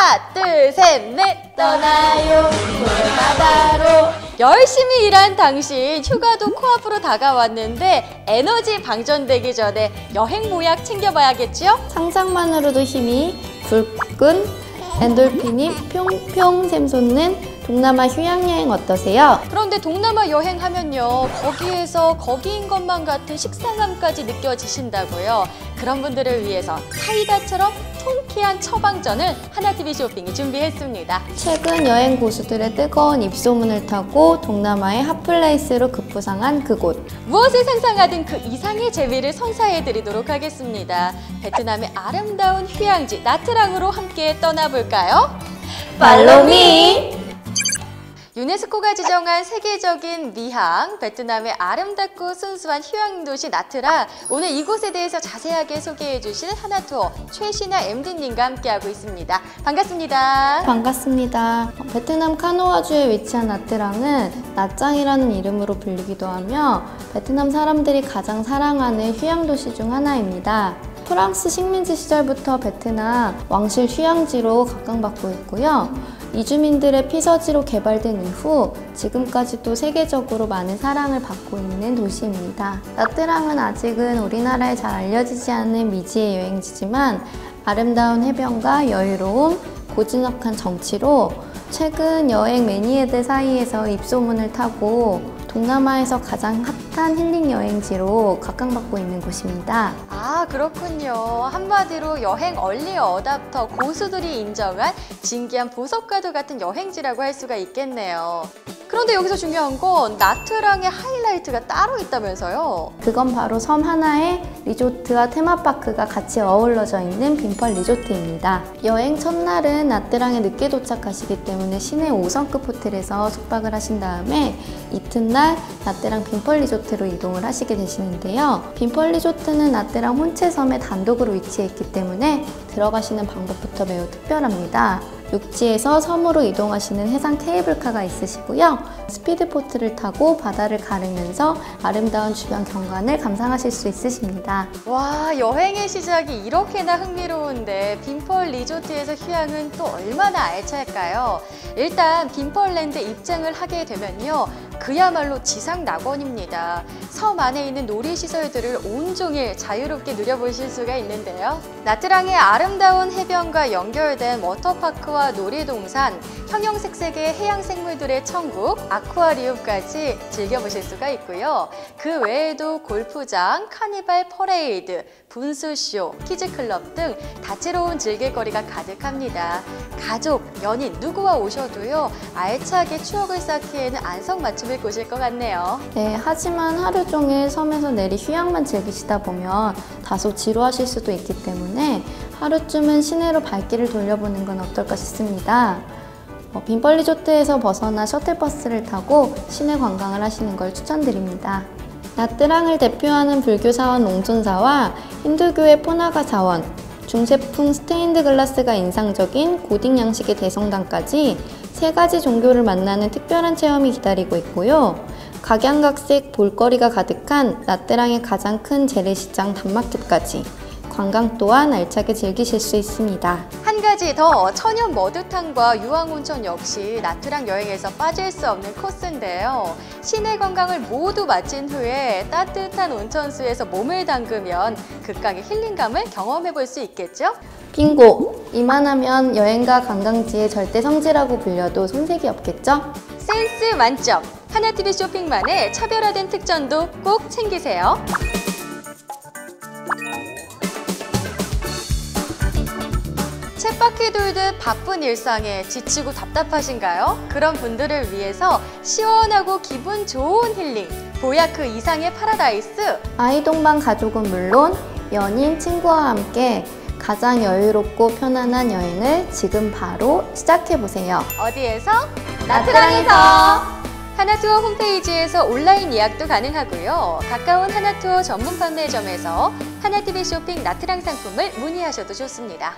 하나, 둘, 셋, 넷. 떠나요. 바다로. 열심히 일한 당신 휴가도 코앞으로 다가왔는데 에너지 방전되기 전에 여행 모약 챙겨봐야겠지요? 상상만으로도 힘이 불끈. 엔돌핀이 평평 샘솟는 동남아 휴양여행 어떠세요? 그런데 동남아 여행하면요 거기에서 거기인 것만 같은 식상함까지 느껴지신다고요. 그런 분들을 위해서 사이다처럼 통쾌한 처방전을 하나TV 쇼핑이 준비했습니다. 최근 여행 고수들의 뜨거운 입소문을 타고 동남아의 핫플레이스로 급부상한 그곳. 무엇을 상상하든 그 이상의 재미를 선사해 드리도록 하겠습니다. 베트남의 아름다운 휴양지 나트랑으로 함께 떠나볼까요? 팔로미 유네스코가 지정한 세계적인 미항, 베트남의 아름답고 순수한 휴양도시 나트라 오늘 이곳에 대해서 자세하게 소개해 주실 하나투어 최신아 MD님과 함께하고 있습니다. 반갑습니다. 반갑습니다. 베트남 카노아주에 위치한 나트랑은 나짱이라는 이름으로 불리기도 하며 베트남 사람들이 가장 사랑하는 휴양도시 중 하나입니다. 프랑스 식민지 시절부터 베트남 왕실 휴양지로 각광받고 있고요. 이주민들의 피서지로 개발된 이후 지금까지도 세계적으로 많은 사랑을 받고 있는 도시입니다. 나트랑은 아직은 우리나라에 잘 알려지지 않는 미지의 여행지지만 아름다운 해변과 여유로움, 고즈넉한 정치로 최근 여행 매니아들 사이에서 입소문을 타고 동남아에서 가장 핫한 힐링 여행지로 각광받고 있는 곳입니다. 아 그렇군요. 한마디로 여행 얼리 어답터 고수들이 인정한 진기한 보석과도 같은 여행지라고 할 수가 있겠네요. 그런데 여기서 중요한 건 나트랑의 하이라이트가 따로 있다면서요? 그건 바로 섬 하나에 리조트와 테마파크가 같이 어우러져 있는 빈펄 리조트입니다. 여행 첫날은 나트랑에 늦게 도착하시기 때문에 시내 5성급 호텔에서 숙박을 하신 다음에 이튿날 나트랑 빈펄 리조트로 이동을 하시게 되시는데요. 빈펄 리조트는 나트랑 혼채섬에 단독으로 위치해 있기 때문에 들어가시는 방법부터 매우 특별합니다. 육지에서 섬으로 이동하시는 해상 케이블카가 있으시고요. 스피드보트를 타고 바다를 가르면서 아름다운 주변 경관을 감상하실 수 있으십니다. 와 여행의 시작이 이렇게나 흥미로운데 빈펄 리조트에서 휴양은 또 얼마나 알찰까요? 일단 빈펄랜드 입장을 하게 되면요. 그야말로 지상 낙원입니다. 섬 안에 있는 놀이시설들을 온종일 자유롭게 누려보실 수가 있는데요. 나트랑의 아름다운 해변과 연결된 워터파크와 놀이동산, 형형색색의 해양생물들의 천국, 아쿠아리움까지 즐겨보실 수가 있고요. 그 외에도 골프장, 카니발 퍼레이드, 분수쇼, 키즈클럽 등 다채로운 즐길거리가 가득합니다. 가족, 연인 누구와 오셔도요. 알차게 추억을 쌓기에는 안성맞춤 을 꼬실 것 같네요. 네, 하지만 하루 종일 섬에서 내리 휴양만 즐기시다 보면 다소 지루하실 수도 있기 때문에 하루쯤은 시내로 발길을 돌려보는 건 어떨까 싶습니다. 어, 빈벌 리조트에서 벗어나 셔틀버스를 타고 시내 관광을 하시는 걸 추천드립니다. 나트랑을 대표하는 불교 사원 농촌사와 힌두교의 포나가 사원, 중세풍 스테인드 글라스가 인상적인 고딕 양식의 대성당까지 세 가지 종교를 만나는 특별한 체험이 기다리고 있고요. 각양각색 볼거리가 가득한 나트랑의 가장 큰 재래시장 단마켓까지 관광 또한 알차게 즐기실 수 있습니다. 한 가지 더 천연 머드탕과 유황온천 역시 나트랑 여행에서 빠질 수 없는 코스인데요. 시내 관광을 모두 마친 후에 따뜻한 온천수에서 몸을 담그면 극강의 힐링감을 경험해 볼 수 있겠죠? 빙고! 이만하면 여행가 관광지의 절대 성지라고 불려도 손색이 없겠죠? 센스 만점! 하나TV 쇼핑만의 차별화된 특전도 꼭 챙기세요. 바퀴 돌듯 바쁜 일상에 지치고 답답하신가요? 그런 분들을 위해서 시원하고 기분 좋은 힐링, 그 이상의 파라다이스 아이 동반 가족은 물론 연인, 친구와 함께 가장 여유롭고 편안한 여행을 지금 바로 시작해보세요. 어디에서? 나트랑에서! 하나투어 홈페이지에서 온라인 예약도 가능하고요. 가까운 하나투어 전문 판매점에서 하나TV 쇼핑 나트랑 상품을 문의하셔도 좋습니다.